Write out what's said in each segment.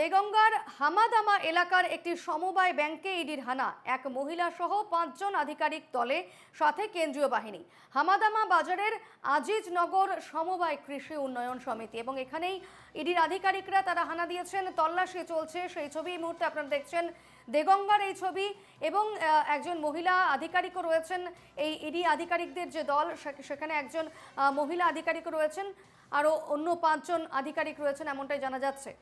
দেগঙ্গার হামাদামা এলাকার একটি সমবায় ব্যাংকে ইডির হানা। এক মহিলা সহ পাঁচজন আধিকারিক দলে, সাথে কেন্দ্রীয় বাহিনী। হামাদামা বাজারের আজিজনগর সমবায় কৃষি উন্নয়ন সমিতি এবং এখানেই ইডির আধিকারিকরা তারা হানা দিয়েছেন। তল্লাশি চলছে। সেই ছবি এই মুহূর্তে আপনারা দেখছেন। দেগঙ্গার এই ছবি এবং একজন মহিলা আধিকারিকও রয়েছেন। এই ইডি আধিকারিকদের যে দল সেখানে একজন মহিলা আধিকারিকও রয়েছেন। আরও অন্য পাঁচজন আধিকারিক রয়েছেন, এমনটাই জানা যাচ্ছে।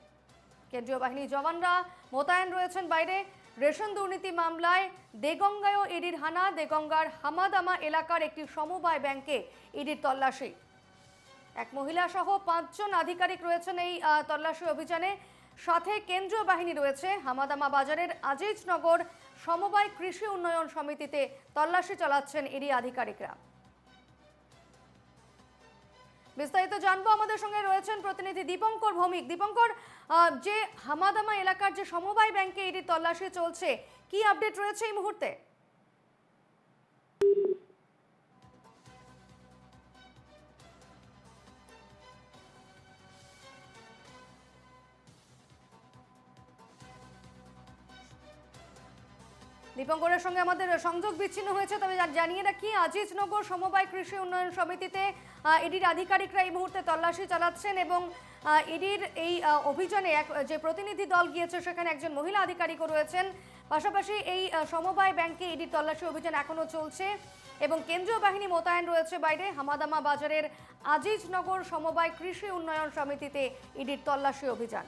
কেন্দ্রীয় বাহিনীর জওয়ানরা মোতায়েন রয়েছেন বাইরে। রেশন দুর্নীতি মামলায় দেগঙ্গায়ও ইডির হানা। দেগঙ্গার হামাদামা এলাকার একটি সমবায় ব্যাংকে ইডির তল্লাশি। এক মহিলা সহ পাঁচজন আধিকারিক রয়েছেন এই তল্লাশি অভিযানে। সাথে কেন্দ্রীয় বাহিনী রয়েছে। হামাদামা বাজারের আজিজনগর সমবায় কৃষি উন্নয়ন সমিতিতে তল্লাশি চালাচ্ছেন ইডি আধিকারিকরা। বিস্তারিত জানব। আমাদের সঙ্গে রয়েছেন প্রতিনিধি দীপঙ্কর ভৌমিক। দীপঙ্কর যে হামাদামা এলাকার যে সমবায় ব্যাংকে এটি তল্লাশি চলছে, কি আপডেট রয়েছে এই মুহূর্তে? দীপঙ্করের সঙ্গে আমাদের সংযোগ বিচ্ছিন্ন হয়েছে, তবে জানিয়ে রাখি, আজিজনগর সমবায় কৃষি উন্নয়ন সমিতিতে ইডির আধিকারিকরা এই মুহূর্তে তল্লাশি চালাচ্ছেন এবং ইডির এই অভিযানে এক, যে প্রতিনিধি দল গিয়েছে, সেখানে একজন মহিলা আধিকারিকও রয়েছেন। পাশাপাশি এই সমবায় ব্যাংকে ইডির তল্লাশি অভিযান এখনও চলছে এবং কেন্দ্রীয় বাহিনী মোতায়েন রয়েছে বাইরে। হামাদামা বাজারের আজিজনগর সমবায় কৃষি উন্নয়ন সমিতিতে ইডির তল্লাশি অভিযান।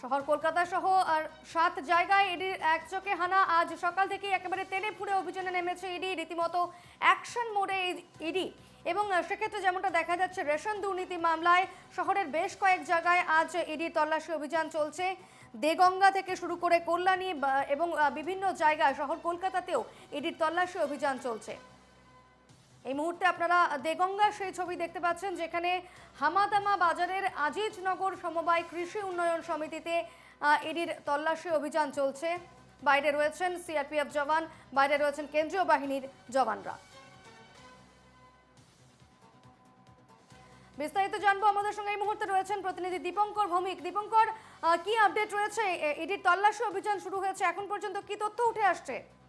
শহর কলকাতা সহ আর সাত জায়গায় ইডির একচোখে হানা। আজ সকাল থেকে একেবারে তেলে ফুড়ে অভিযানে নেমেছে ইডি। রীতিমতো অ্যাকশন মোডে ইডি। এবং সেক্ষেত্রে যেমনটা দেখা যাচ্ছে, রেশন দুর্নীতি মামলায় শহরের বেশ কয়েক জায়গায় আজ ইডির তল্লাশি অভিযান চলছে। দেগঙ্গা থেকে শুরু করে কল্যাণী এবং বিভিন্ন জায়গায় শহর কলকাতাতেও ইডির তল্লাশি অভিযান চলছে। এই মুহূর্তে আপনারা দেগঙ্গা সেই ছবি দেখতে পাচ্ছেন, যেখানে হামাদামা বাজারের আজিজনগর সমবায় কৃষি উন্নয়ন সমিতিতে এডির তল্লাশি অভিযান চলছে। বাইরে রয়েছেন সিআরপিএফ জওয়ান, বাইরে রয়েছেন কেন্দ্রীয় বাহিনীর জওয়ানরা। বিস্তারিত জানব, আমাদের সঙ্গে এই মুহূর্তে রয়েছেন প্রতিনিধি দীপঙ্কর ভৌমিক। দীপঙ্কর কি আপডেট রয়েছে? এ- ইডির তল্লাশি অভিযান শুরু হয়েছে, এখন পর্যন্ত কি তথ্য উঠে আসছে?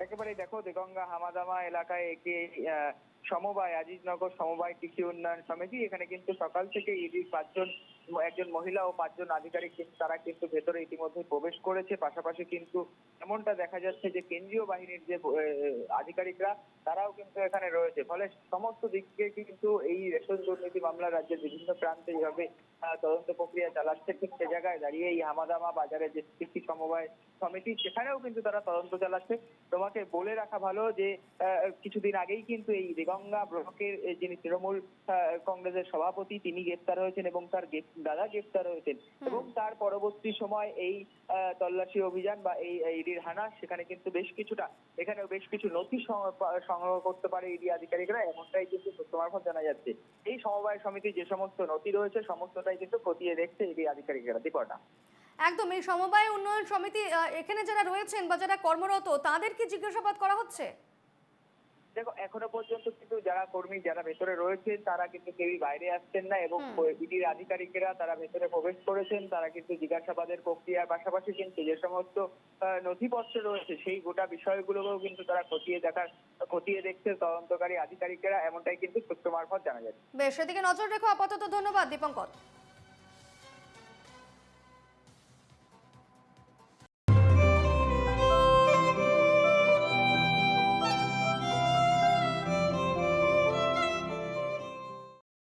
একেবারে দেখো দেগঙ্গা হামাদামা এলাকায় একটি সমবায় আজিজনগর সমবায় কৃষি উন্নয়ন সমিতি। এখানে কিন্তু সকাল থেকে ইডির পাঁচজন একজন মহিলা ও পাঁচজন আধিকারিক তারা কিন্তু ভেতরে ইতিমধ্যে প্রবেশ করেছে। পাশাপাশি কিন্তু এমনটা দেখা যাচ্ছে যে কেন্দ্রীয় বাহিনীর যে আধিকারিকরা তারাও কিন্তু এখানে রয়েছে। ফলে সমস্ত দিক থেকে কিন্তু এই রেশন দুর্নীতি মামলা রাজ্যের বিভিন্ন প্রান্তে আহ, তদন্ত প্রক্রিয়া চালাচ্ছে ঠিক সে জায়গায় দাঁড়িয়ে এই হামাদামা বাজারে যে কৃষি সমবায় সমিতি সেখানেও কিন্তু তারা তদন্ত চালাচ্ছে। তোমাকে বলে রাখা ভালো যে কিছুদিন আগেই কিন্তু এই দেগঙ্গা ব্লকের যিনি তৃণমূল কংগ্রেসের সভাপতি তিনি গ্রেপ্তার হয়েছেন এবং তার দাদা গ্রেপ্তার হয়েছেন। এবং তার পরবর্তী সময় এই তল্লাশি অভিযান বা এই ইডির হানা সেখানে কিন্তু বেশ কিছুটা এখানেও বেশ কিছু নথি সংগ্রহ করতে পারে ইডি আধিকারিকরা এমনটাই কিন্তু মারফত জানা যাচ্ছে। এই সমবায় সমিতি যে সমস্ত নথি রয়েছে সমস্তটাই কিন্তু খতিয়ে দেখছে ইডি আধিকারিকরা। দীপর্ণা একদম এই সমবায় উন্নয়ন সমিতি এখানে যারা রয়েছেন বা যারা কর্মরত তাদের কি জিজ্ঞাসাবাদ করা হচ্ছে? দেখো এখনও পর্যন্ত কিন্তু যারা কর্মী যারা ভেতরে রয়েছে তারা কিন্তু কেউই বাইরে আসছেন না এবং ইডির আধিকারিকেরা তারা ভেতরে প্রবেশ করেছেন তারা কিন্তু জিজ্ঞাসাবাদের প্রক্রিয়ার পাশাপাশি কিন্তু যে সমস্ত নথিপত্র রয়েছে সেই গোটা বিষয়গুলোকেও কিন্তু তারা খতিয়ে দেখার খতিয়ে দেখছে তদন্তকারী আধিকারিকেরা এমনটাই কিন্তু সূত্র মারফত জানা যাচ্ছে বেশ সেদিকে নজর রেখো আপাতত ধন্যবাদ দীপঙ্কর।